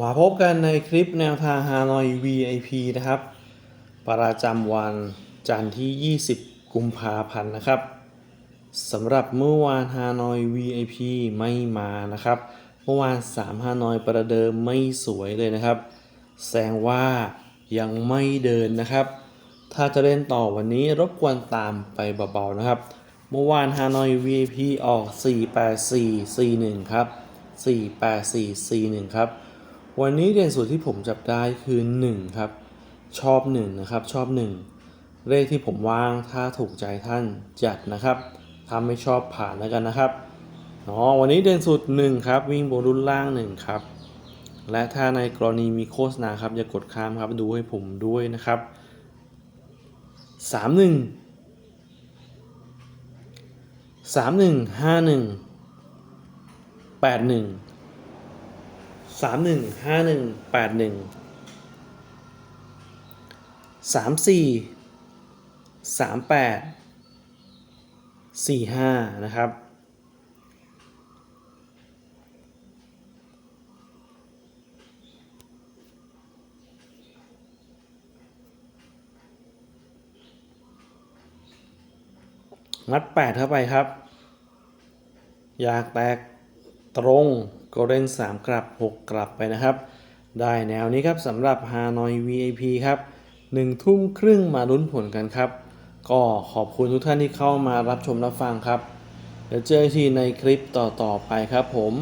มาพบกันในคลิปแนวทางฮานอย VIP นะครับ ประจำวันจันทร์ที่ 20 กุมภาพันธ์นะครับสำหรับเมื่อวานฮานอย VIP ไม่มานะครับ เมื่อวาน 3 ฮานอยประเดิมไม่สวยเลยนะครับ แสดงว่ายังไม่เดินนะครับ ถ้าจะเล่นต่อวันนี้รบกวนตามไปเบาๆนะครับ เมื่อวานฮานอย VIP ออก 48441 ครับ 48441 ครับ วันนี้เด่นสุดที่ผมจับได้คือ 1 ครับ ชอบ 1 นะครับ ชอบ 1 เลขที่ผมวางถ้าถูกใจท่านจัดนะครับถ้าไม่ชอบผ่านแล้วกันนะครับอ๋อวันนี้เด่นสุด1ครับ วิ่งบนรุ่นล่าง 1 ครับ และถ้าในกรณีมีโฆษณาครับ อย่ากดข้ามครับดูให้ผมด้วยนะครับ 3 1 3 1 5 1 8 1 สามหนึ่งห้าหนึ่งแปดหนึ่งสามสี่สามแปดสี่ห้านะครับ งัดแปดเข้าไปครับ อยากแตก ตรงก็เล่น3 กลับ 6 กลับไปนะครับ ได้แนวนี้ครับสำหรับฮานอย VIP ครับ1ทุ่มครึ่งมาลุ้นผลกันครับ ก็ขอบคุณทุกท่านที่เข้ามารับชมรับฟังครับ เดี๋ยวเจอกันทีในคลิปต่อๆไปครับผม